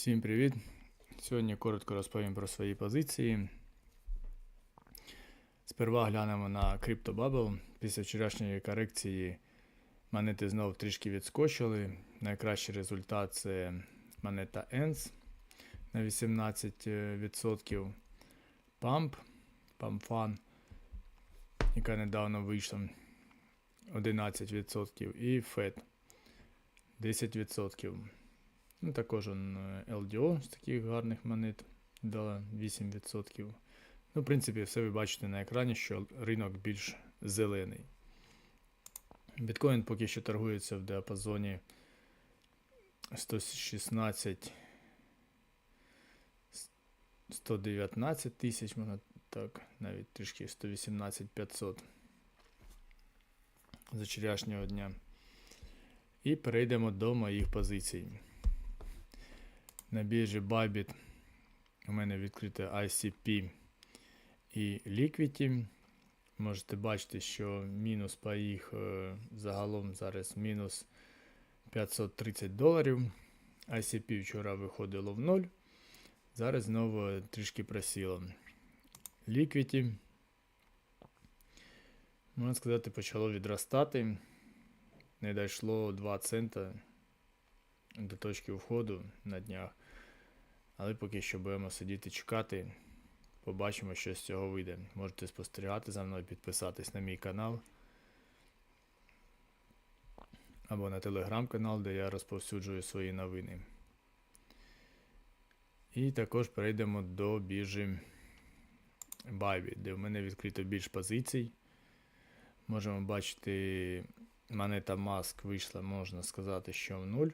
Всім привіт! Сьогодні коротко розповім про свої позиції. Сперва глянемо на CryptoBubble. Після вчорашньої корекції монети знову трішки відскочили. Найкращий результат це монета ENS на 18%. Pump, PumpFun, яка недавно вийшла 11%. І FED 10%. Ну, також он е, LDO з таких гарних монет дала 8%. Ну, в принципі, все ви бачите на екрані, що ринок більш зелений. Біткоін поки що торгується в діапазоні 116 119 тисяч, можна так, навіть трішки 118 500 з вчорашнього дня. І перейдемо до моїх позицій. На біржі Bybit у мене відкрите ICP і Liquidity. Можете бачити, що мінус по їх е, загалом зараз мінус 530 доларів. ICP вчора виходило в 0. Зараз знову трішки просіло. Liquidity, можна сказати, почало відростати. Не дійшло 2 цента до точки входу на днях. Але поки що будемо сидіти чекати. Побачимо, що з цього вийде. Можете спостерігати за мною, підписатись на мій канал. Або на телеграм-канал, де я розповсюджую свої новини. І також перейдемо до біржі Bybit, де в мене відкрито більш позицій. Можемо бачити, монета Mask вийшла, можна сказати, що в 0.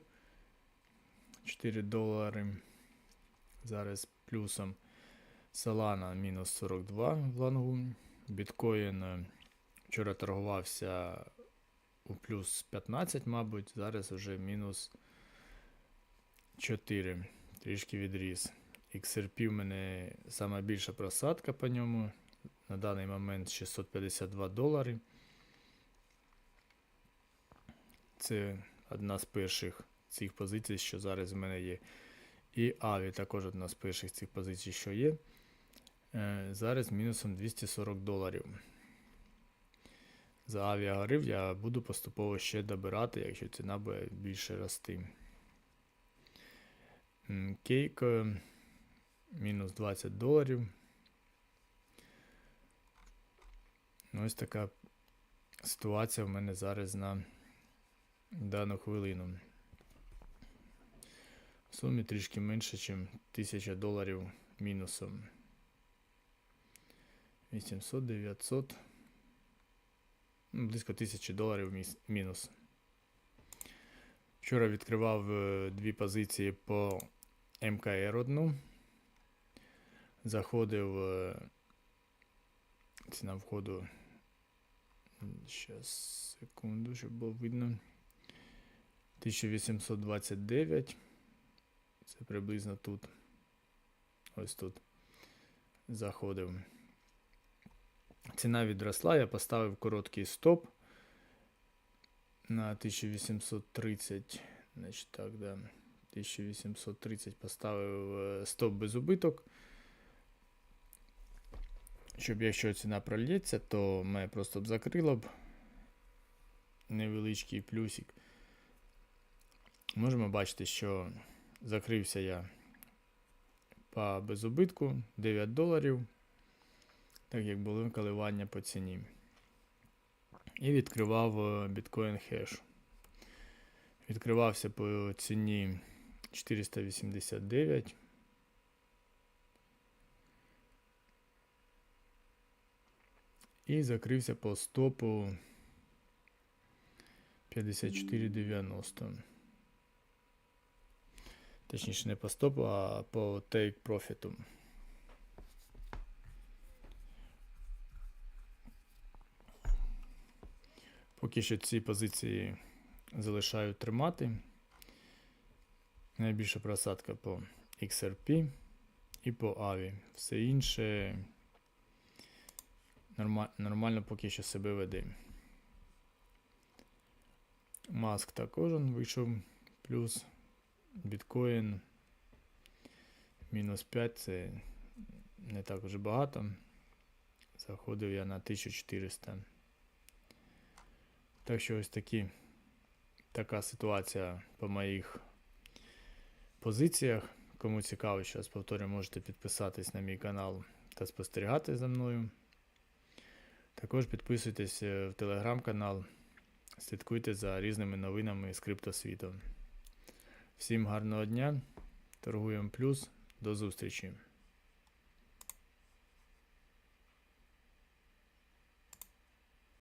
4 долари. Зараз плюсом Solana мінус 42 в лонгу. Біткоін е, вчора торгувався у плюс 15, мабуть, зараз вже мінус 4. Трішки відріс. XRP в мене сама більша просадка по ньому. На даний момент 652 долари. Це одна з перших цих позицій, що зараз в мене є. І Аві також одна з перших цих позицій, що є. Е, зараз мінусом 240 доларів. За авіагорив я буду поступово ще добирати, якщо ціна буде більше рости. Кейк е, мінус 20 доларів. Ось така ситуація в мене зараз на дану хвилину. Сумі трішки менше, ніж 1000 доларів мінусом. 800, 900. Ну, близько 1000 доларів мінус. Вчора відкривав е, дві позиції по МКР одну. Заходив е, ціна входу. Зараз, секунду, щоб було видно. 1829. Це приблизно тут. Ось тут заходив. Ціна відросла, я поставив короткий стоп на 1830. Значить так, да. 1830 поставив е, стоп без убиток. Щоб якщо ціна прольється, то мене просто б закрило б невеличкий плюсик. Можемо бачити, що Закрився я по безубитку 9 доларів, так як були коливання по ціні. І відкривав Bitcoin Hash. Відкривався по ціні 489. І закрився по стопу 54,90. Точніше, не по стопу, а по take профіту. Поки що ці позиції залишаю тримати. Найбільша просадка по XRP і по AVI. Все інше нормально поки що себе веде. Маск також вийшов плюс біткоін Мінус 5 це не так вже багато. Заходив я на 1400. Так що ось такі, така ситуація по моїх позиціях. Кому цікаво, ще раз повторюю, можете підписатись на мій канал та спостерігати за мною. Також підписуйтесь е, в телеграм-канал, слідкуйте за різними новинами з криптосвіту. Всім гарного дня, торгуємо плюс, до зустрічі!